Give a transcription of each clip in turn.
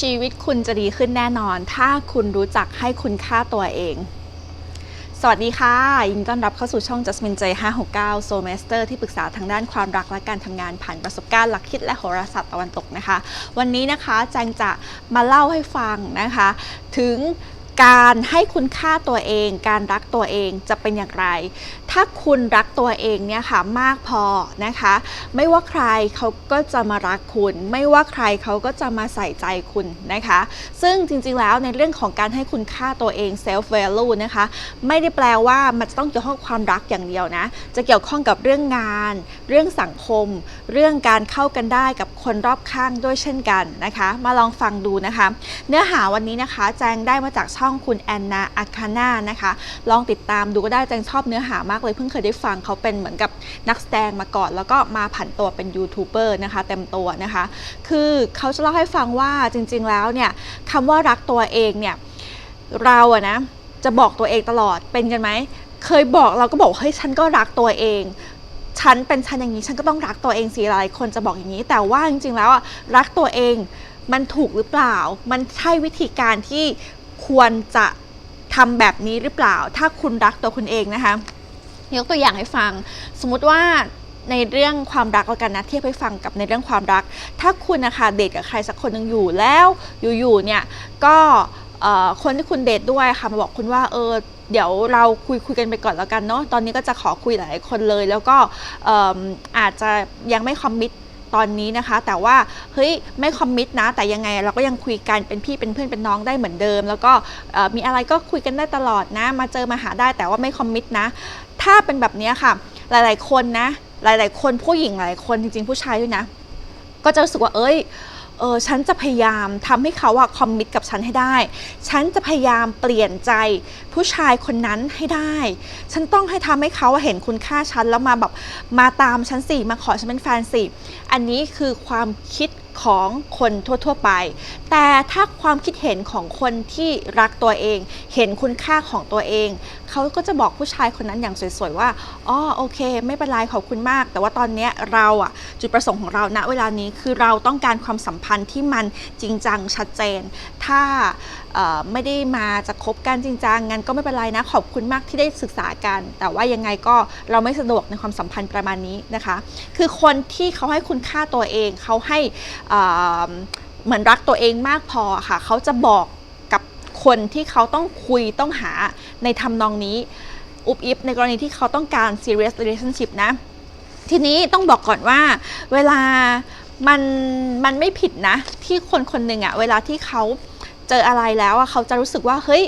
ชีวิตคุณจะดีขึ้นแน่นอน ถ้าคุณรู้จักให้คุณค่าตัวเอง สวัสดีค่ะ ยินดีต้อนรับเข้าสู่ช่อง Jasmine J 569 Soul Master ที่ปรึกษาทางด้านความรักและการทำงานผ่านประสบการณ์หลักคิดและโหราศาสตร์ตะวันตกนะคะ วันนี้นะคะแจงจะมาเล่าให้ฟังนะคะ ถึง การให้คุณค่าตัวเอง การรักตัวเองจะเป็นอย่างไร ถ้าคุณรักตัวเองเนี่ยค่ะมากพอนะคะ ไม่ว่าใครเขาก็จะมารักคุณ ไม่ว่าใครเขาก็จะมาใส่ใจคุณนะคะ ซึ่งจริงๆแล้วในเรื่องของการให้คุณค่าตัวเอง self value นะคะ ไม่ได้แปลว่ามันจะต้องเกี่ยวข้องความรักอย่างเดียวนะ จะเกี่ยวข้องกับเรื่องงาน เรื่องสังคม เรื่องการเข้ากันได้กับคนรอบข้างด้วยเช่นกันนะคะ มาลองฟังดูนะคะ เนื้อหาวันนี้นะคะแจงได้มาจากช่อง่องคุณแอนนาอาคาน่านะคะลองติดตามดูก็ได้แจงชอบเนื้อหามากเลยเพิ่งเคยได้ฟังเขาเป็นเหมือนกับนักแสดงมาก่อน แล้วก็มาผันตัวเป็นยูทูบเบอร์นะคะเต็มตัวนะคะ คือเขาจะเล่าให้ฟังว่าจริง ๆ แล้วเนี่ยคำว่ารักตัวเองเนี่ยเราอะนะจะบอกตัวเองตลอดเป็นกันไหมเคยบอกเราก็บอกเฮ้ยฉันก็รักตัวเองฉันเป็นฉันอย่างนี้ฉันก็ต้องรักตัวเองสิหลายคนจะบอกอย่างนี้ แต่ว่าจริงๆแล้วอะรักตัวเองมันถูกหรือเปล่า มันใช่วิธีการที่ ควรจะทำแบบนี้หรือเปล่า ถ้าคุณรักตัวคุณเองนะคะยกตัวอย่างให้ฟัง สมมุติว่าในเรื่องความรักแล้วกันนะเทียบให้ฟังกับในเรื่องความรัก ถ้าคุณนะคะเดทกับใครสักคนหนึ่งอยู่แล้วอยู่ๆเนี่ยก็คนที่คุณเดทด้วยค่ะมาบอกคุณว่าเออเดี๋ยวเราคุยคุยกันไปก่อนแล้วกันเนาะตอนนี้ก็จะขอคุยหลายคนเลย แล้วก็เอิ่มอาจจะยังไม่คอมมิต ตอนนี้นะคะ แต่ว่าเฮ้ยไม่คอมมิตนะ แต่ยังไงเราก็ยังคุยกันเป็นพี่เป็นเพื่อนเป็นน้องได้เหมือนเดิม แล้วก็มีอะไรก็คุยกันได้ตลอดนะ มาเจอมาหาได้แต่ว่าไม่คอมมิตนะ ถ้าเป็นแบบนี้ค่ะ หลาย ๆ คนนะ หลาย ๆ คนผู้หญิงหลายคนจริง ๆ ผู้ชายด้วยนะ ก็จะรู้สึกว่าเอ้ย เออฉันจะพยายามทำให้เขาอะคอมมิตกับฉันให้ได้ ฉันจะพยายามเปลี่ยนใจผู้ชายคนนั้นให้ได้ ฉันต้องให้ทำให้เขาเห็นคุณค่าฉันแล้วมาแบบมาตามฉันสิมาขอฉันเป็นแฟนสิ อันนี้คือความคิด ของคนทั่ว ๆ ไป แต่ถ้าความคิดเห็นของคนที่รักตัวเอง เห็นคุณค่าของตัวเอง เขาก็จะบอกผู้ชายคนนั้นอย่างสวย ๆ ว่า อ๋อ โอเค ไม่เป็นไร ขอบคุณมาก แต่ว่าตอนนี้เราอะจุดประสงค์ของเราณเวลานี้คือเราต้องการความสัมพันธ์ที่มันจริงจังชัดเจน ถ้าไม่ได้มาจะคบกันจริงจังงั้นก็ไม่เป็นไรนะ ขอบคุณมากที่ได้ศึกษากัน แต่ว่ายังไงก็เราไม่สะดวกในความสัมพันธ์ประมาณนี้นะคะ คือคนที่เขาให้คุณค่าตัวเองเขาให้เหมือนรักตัวเองมากพอค่ะ เขาจะบอกกับคนที่เขาต้องคุยต้องหาในทำนองนี้ อุบอิบในกรณีที่เขาต้องการ serious relationship นะ ทีนี้ต้องบอกก่อนว่าเวลามันมันไม่ผิดนะ ที่คนคนหนึ่งอะเวลาที่เขาเจออะไรแล้วอะเขาจะรู้สึกว่าเฮ้ย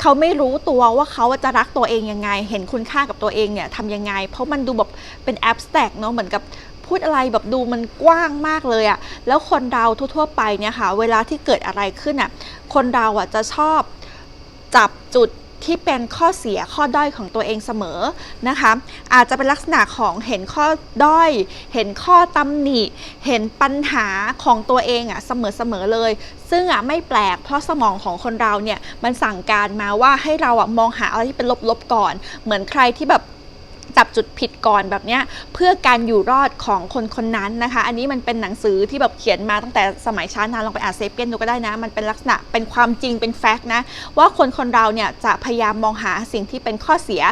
เขาไม่รู้ตัวว่าเขาจะรักตัวเองยังไง เห็นคุณค่ากับตัวเองเนี่ยทำยังไง เพราะมันดูแบบเป็น abstract เนาะเหมือนกับ พูดอะไรแบบดูมันกว้างมากเลยอะแล้วคนเราทั่วๆไปเนี่ยค่ะ เวลาที่เกิดอะไรขึ้นอะคนเราอะจะชอบจับจุดที่เป็นข้อเสียข้อด้อยของตัวเองเสมอนะคะ อาจจะเป็นลักษณะของเห็นข้อด้อย เห็นข้อตำหนิ เห็นปัญหาของตัวเองอะเสมอๆเลย ซึ่งอะไม่แปลกเพราะสมองของคนเราเนี่ยมันสั่งการมาว่าให้เราอะมองหาอะไรที่เป็นลบๆก่อน เหมือนใครที่แบบ จับจุดผิดก่อนแบบเนี้ยเพื่อการอยู่รอดของคนคนนั้นนะคะ อันนี้มันเป็นหนังสือที่แบบเขียนมาตั้งแต่สมัยช้านานลองไปอ่านเซเปียนดูก็ได้นะ มันเป็นลักษณะเป็นความจริงเป็นแฟกต์นะว่าคนคนเราเนี่ยจะพยายามมองหาสิ่งที่เป็นข้อเสีย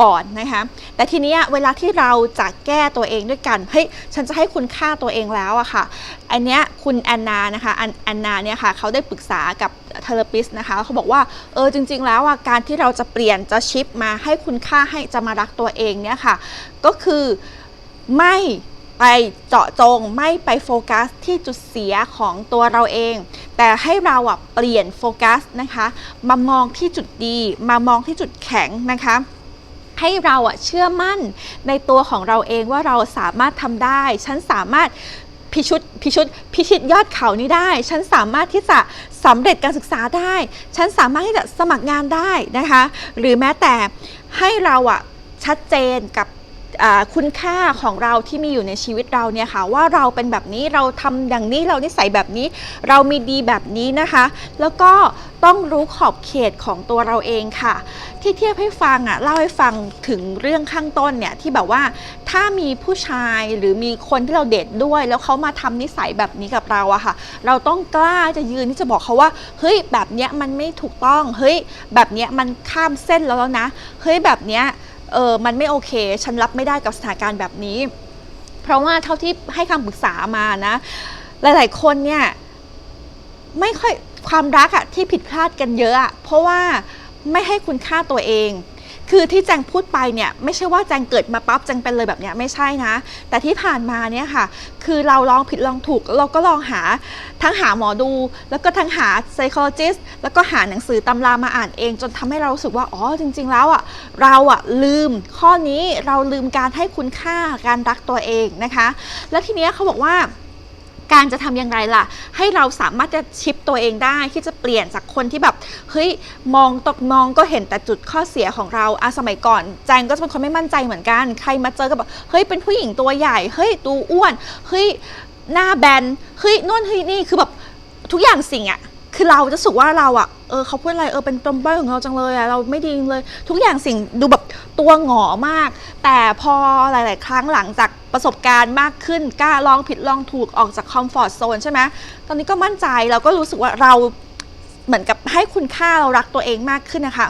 ก่อนนะคะแต่ทีนี้เวลาที่เราจะแก้ตัวเองด้วยกันเฮ้ยฉันจะให้คุณค่าตัวเองแล้วอะค่ะอันเนี้ยคุณแอนนานะคะแอนนาเนี่ยค่ะเขาได้ปรึกษากับเทเลปิสนะคะเขาบอกว่าเออจริง ๆ แล้วอะการที่เราจะเปลี่ยนจะชิปมาให้คุณค่าให้จะมารักตัวเองเนี่ยค่ะก็คือไม่ไปเจาะจงไม่ไปโฟกัสที่จุดเสียของตัวเราเอง แต่ให้เราอะเปลี่ยนโฟกัสนะคะ มามองที่จุดดี มามองที่จุดแข็งนะคะ ให้เราอะเชื่อมั่นในตัวของเราเองว่าเราสามารถทำได้ ฉันสามารถพิชุดพิชุดพิชิตยอดเขานี้ได้ ฉันสามารถที่จะสำเร็จการศึกษาได้ ฉันสามารถที่จะสมัครงานได้นะคะ หรือแม้แต่ให้เราอะชัดเจนกับคุณค่าของเราที่มีอยู่ในชีวิตเราเนี่ยค่ะว่าเราเป็นแบบนี้เราทำอย่างนี้เรานิสัยแบบนี้ เรามีดีแบบนี้นะคะ แล้วก็ ต้องรู้ขอบเขตของตัวเราเองค่ะ ที่เทียบให้ฟังอะเล่าให้ฟังถึงเรื่องข้างต้นเนี่ยที่แบบว่าถ้ามีผู้ชายหรือมีคนที่เราเดทด้วย แล้วเขามาทำนิสัยแบบนี้กับเราอะค่ะ เราต้องกล้าจะยืนที่จะบอกเขาว่าเฮ้ยแบบเนี้ยมันไม่ถูกต้องเฮ้ยแบบเนี้ยมันข้ามเส้นแล้วแล้วนะเฮ้ยแบบเนี้ยเออมันไม่โอเค ฉันรับไม่ได้กับสถานการณ์แบบนี้ เพราะว่าเท่าที่ให้คำปรึกษามานะ หลาย ๆ คนเนี่ยไม่ค่อย ความรักอะที่ผิดพลาดกันเยอะอะเพราะว่าไม่ให้คุณค่าตัวเอง คือที่แจงพูดไปเนี่ยไม่ใช่ว่าแจงเกิดมาปั๊บแจงเป็นเลยแบบเนี้ยไม่ใช่นะ แต่ที่ผ่านมาเนี่ยค่ะ คือเราลองผิดลองถูกแล้วเราก็ลองหาทั้งหาหมอดู แล้วก็ทั้งหา psychologist แล้วก็หาหนังสือตำรามาอ่านเอง จนทำให้เรารู้สึกว่าอ๋อจริง ๆ แล้วอะเราอะลืมข้อนี้เราลืมการให้คุณค่าการรักตัวเองนะคะ แล้วทีเนี้ยเขาบอกว่า การจะทำอย่างไรล่ะ ให้เราสามารถจะชิปตัวเองได้ที่จะเปลี่ยนจากคนที่แบบเฮ้ยมองตกมองก็เห็นแต่จุดข้อเสียของเราอาสมัยก่อน แจงก็จะเป็นคนไม่มั่นใจเหมือนกัน ใครมาเจอก็แบบเฮ้ยเป็นผู้หญิงตัวใหญ่เฮ้ยตัวอ้วนเฮ้ยหน้าแบนเฮ้ยนู่นเฮ้ยนี่คือแบบทุกอย่างสิ่งอะ คือเราจะสึกว่าเราอะเออเขาพูดอะไรเออเป็นตมเบอร์ของเราจังเลยอะเราไม่ดีเลย ทุกอย่างสิ่งดูแบบตัวหงอมาก แต่พอหลาย ๆ ครั้งหลังจากประสบการณ์มากขึ้นกล้าลองผิดลองถูกออกจากคอมฟอร์ทโซนใช่ไหมตอนนี้ก็มั่นใจเราก็รู้สึกว่าเราเหมือนกับให้คุณค่าเรารักตัวเองมากขึ้นนะคะ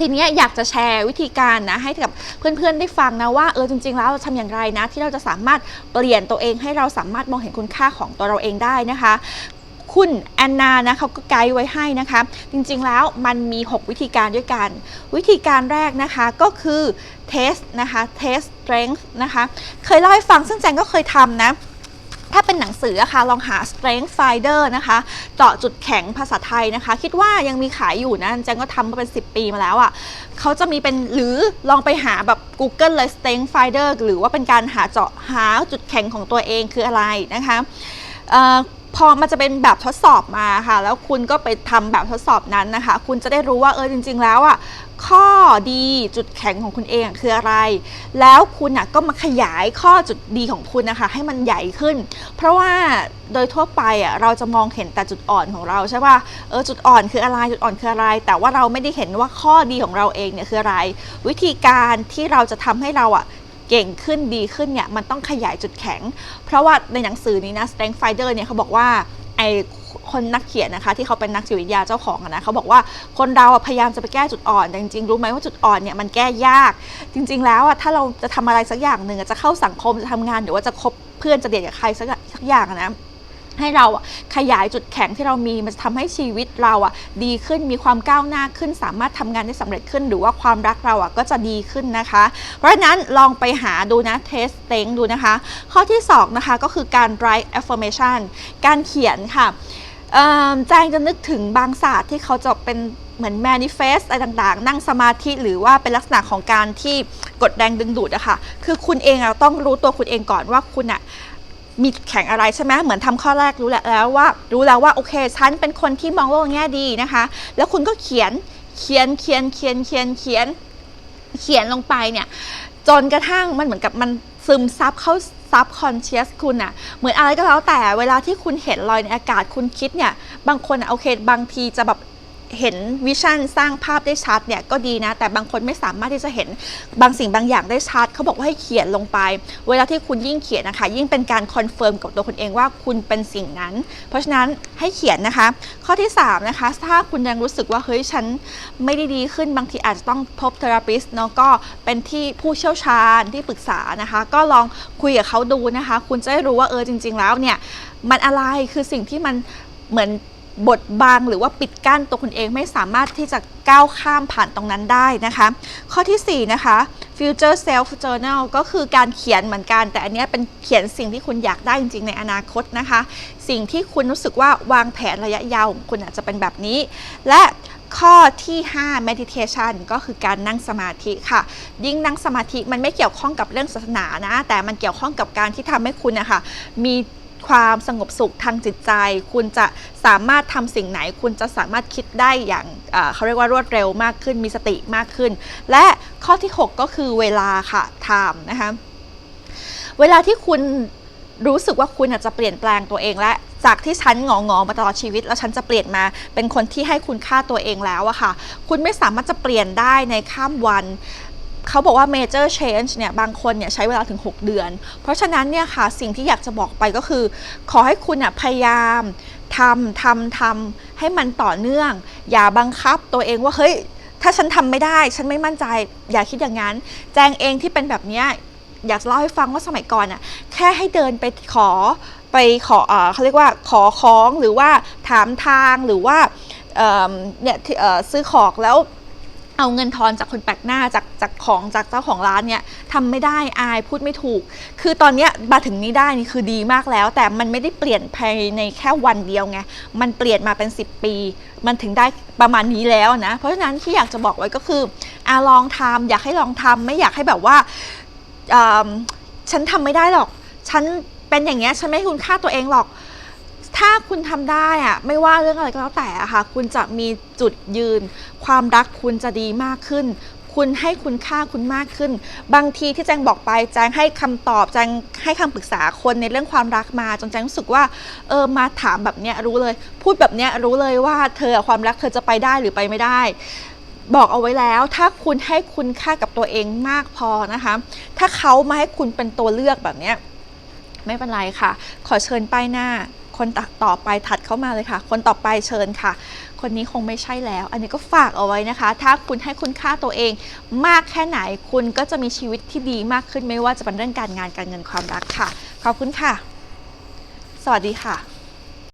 ทีนี้อยากจะแชร์วิธีการนะให้กับเพื่อนๆได้ฟังนะว่าเออจริง ๆ แล้วเราทำอย่างไรนะ ที่เราจะสามารถเปลี่ยนตัวเองให้เราสามารถมองเห็นคุณค่าของตัวเราเองได้นะคะ คุณแอนนานะเขาก็ไกด์ไว้ให้นะคะ จริงๆแล้วมันมี 6 วิธีการด้วยกัน วิธีการแรกนะคะก็คือ test นะคะ test strength นะคะ เคยเล่าให้ฟังซึ่งแจงก็เคยทำนะถ้าเป็นหนังสืออะค่ะลองหา strength finder นะคะเจาะจุดแข็งภาษาไทยนะคะ คิดว่ายังมีขายอยู่นะแจงก็ทำมาเป็น 10 ปีมาแล้วอะ่ะเขาจะมีเป็นหรือลองไปหาแบบ Google เลย strength finder หรือว่าเป็นการหาเจาะหาจุดแข็งของตัวเองคืออะไรนะคะเอ่อ พอมันจะเป็นแบบทดสอบมาค่ะ แล้วคุณก็ไปทำแบบทดสอบนั้นนะคะ คุณจะได้รู้ว่าเออจริง ๆ แล้วอะข้อดีจุดแข็งของคุณเองคืออะไร แล้วคุณอะก็มาขยายข้อจุดดีของคุณนะคะ ให้มันใหญ่ขึ้น เพราะว่าโดยทั่วไปอะเราจะมองเห็นแต่จุดอ่อนของเราใช่ป่ะเออจุดอ่อนคืออะไรจุดอ่อนคืออะไร แต่ว่าเราไม่ได้เห็นว่าข้อดีของเราเองเนี่ยคืออะไร วิธีการที่เราจะทำให้เราอะ เก่งขึ้นดีขึ้นเนี่ยมันต้องขยายจุดแข็ง เพราะว่าในหนังสือนี้นะ Strength Finder เนี่ยเขาบอกว่าไอคนนักเขียนนะคะ ที่เขาเป็นนักจิตวิทยาเจ้าของนะเขาบอกว่าคนเราพยายามจะไปแก้จุดอ่อนแต่จริงๆรู้ไหมว่าจุดอ่อนเนี่ยมันแก้ยาก จริง ๆ แล้วอะถ้าเราจะทำอะไรสักอย่างหนึ่งจะเข้าสังคมจะทำงานหรือว่าจะคบเพื่อนจะเดทกับใครสักสักอย่างนะ ให้เราขยายจุดแข็งที่เรามีมันจะทำให้ชีวิตเราอะดีขึ้นมีความก้าวหน้าขึ้น สามารถทำงานได้สำเร็จขึ้น หรือว่าความรักเราอะก็จะดีขึ้นนะคะ เพราะฉะนั้นลองไปหาดูนะ testing ดูนะคะ ข้อที่ 2 นะคะก็คือการ write affirmation การเขียนค่ะแจงจะนึกถึงบางศาสตร์ที่เขาจะเป็นเหมือน manifest อะไรต่างๆ นั่งสมาธิหรือว่าเป็นลักษณะของการที่กดแรงดึงดูดอะค่ะคือคุณเองอะต้องรู้ตัวคุณเองก่อนว่าคุณอะ มีจุดแข็งอะไรใช่ไหมเหมือนทำข้อแรกรู้แล้วว่า รู้แล้วว่าโอเคฉันเป็นคนที่มองโลกแง่ดีนะคะ แล้วคุณก็เขียนเขียนเขียนเขียนเขียนเขียนเขียนลงไปเนี่ยจนกระทั่งมันเหมือนกับมันซึมซับเข้าซับคอนเชียสคุณอะเหมือนอะไรก็แล้วแต่เวลาที่คุณเห็นลอยในอากาศคุณคิดเนี่ย บางคนอะโอเค บางทีจะแบบ เห็นวิชั่นสร้างภาพได้ชัดเนี่ยก็ดีนะ แต่บางคนไม่สามารถที่จะเห็นบางสิ่งบางอย่างได้ชัดเขาบอกว่าให้เขียนลงไป เวลาที่คุณยิ่งเขียนนะคะ ยิ่งเป็นการคอนเฟิร์มกับตัวคุณเองว่าคุณเป็นสิ่งนั้น เพราะฉะนั้นให้เขียนนะคะ ข้อที่3นะคะถ้าคุณยังรู้สึกว่าเฮ้ยฉันไม่ได้ดีขึ้นบางทีอาจจะต้องพบเทอราปิสเนาะก็เป็นที่ผู้เชี่ยวชาญที่ปรึกษานะคะ ก็ลองคุยกับเขาดูนะคะ คุณจะได้รู้ว่าเออจริง ๆ แล้วเนี่ยมันอะไรคือสิ่งที่มันเหมือน บดบังหรือว่าปิดกั้นตัวคุณเองไม่สามารถที่จะก้าวข้ามผ่านตรงนั้นได้นะคะ ข้อทีสี่4นะคะ future self journal ก็คือการเขียนเหมือนกัน แต่อันนี้เป็นเขียนสิ่งที่คุณอยากได้จริงๆ ในอนาคตนะคะ สิ่งที่คุณรู้สึกว่าวางแผนระยะยาวของคุณอาจจะเป็นแบบนี้ และข้อที่ 5 meditation ก็คือการนั่งสมาธิค่ะ ยิ่งนั่งสมาธิมันไม่เกี่ยวข้องกับเรื่องศาสนานะ แต่มันเกี่ยวข้องกับการที่ทำให้คุณนะคะมี ความสงบสุขทางจิตใจ คุณจะสามารถทำสิ่งไหน คุณจะสามารถคิดได้อย่างเขาเรียกว่ารวดเร็วมากขึ้นมีสติมากขึ้น และข้อที่ 6 ก็คือเวลาค่ะ time นะคะเวลาที่คุณรู้สึกว่าคุณอาจจะเปลี่ยนแปลงตัวเองและจากที่ฉันงองอๆมาตลอดชีวิต แล้วฉันจะเปลี่ยนมาเป็นคนที่ให้คุณค่าตัวเองแล้วอะค่ะ คุณไม่สามารถจะเปลี่ยนได้ในข้ามวัน เขาบอกว่า major change เนี่ยบางคนเนี่ยใช้เวลาถึง 6 เดือน เพราะฉะนั้นเนี่ยค่ะสิ่งที่อยากจะบอกไปก็คือ ขอให้คุณน่ะพยายามทำทำทำให้มันต่อเนื่อง อย่าบังคับตัวเองว่าเฮ้ยถ้าฉันทำไม่ได้ฉันไม่มั่นใจ อย่าคิดอย่างนั้น แจงเองที่เป็นแบบเนี้ยอยากจะเล่าให้ฟังว่าสมัยก่อนน่ะแค่ให้เดินไปขอไปขอเขาเรียกว่าขอของหรือว่าถามทางหรือว่าเเนี่ยซื้อของแล้ว เอาเงินทอนจากคนแปลกหน้าจากจากของจากเจ้าของร้านเนี่ยทำไม่ได้อายพูดไม่ถูก คือตอนเนี้ยมาถึงนี้ได้นี่คือดีมากแล้ว แต่มันไม่ได้เปลี่ยนภายในแค่วันเดียวไงมันเปลี่ยนมาเป็น 10 ปี มันถึงได้ประมาณนี้แล้วนะ เพราะฉะนั้นที่อยากจะบอกไว้ก็คืออาลองทำอยากให้ลองทำไม่อยากให้แบบว่าเอิ่มฉันทำไม่ได้หรอก ฉันเป็นอย่างเงี้ยฉันไม่ให้คุณค่าตัวเองหรอก ถ้าคุณทำได้อะไม่ว่าเรื่องอะไรก็แล้วแต่อะค่ะ คุณจะมีจุดยืน ความรักคุณจะดีมากขึ้น คุณให้คุณค่าคุณมากขึ้น บางทีที่แจงบอกไปแจงให้คำตอบแจงให้คำปรึกษาคนในเรื่องความรักมาจนแจงรู้สึกว่าเออมาถามแบบเนี้ยรู้เลย พูดแบบเนี้ยรู้เลยว่าเธอความรักเธอจะไปได้หรือไปไม่ได้บอกเอาไว้แล้วถ้าคุณให้คุณค่ากับตัวเองมากพอนะคะ ถ้าเขามาให้คุณเป็นตัวเลือกแบบนี้ไม่เป็นไรค่ะ ขอเชิญป้ายหน้า คนต,ต่อไปถัดเข้ามาเลยค่ะ คนต่อไปเชิญค่ะ คนนี้คงไม่ใช่แล้ว อันนี้ก็ฝากเอาไว้นะคะ ถ้าคุณให้คุณค่าตัวเอง มากแค่ไหนคุณก็จะมีชีวิตที่ดีมากขึ้นไม่ว่าจะเป็นเรื่องการงานการเงินความรักค่ะ ขอบคุณค่ะ สวัสดีค่ะ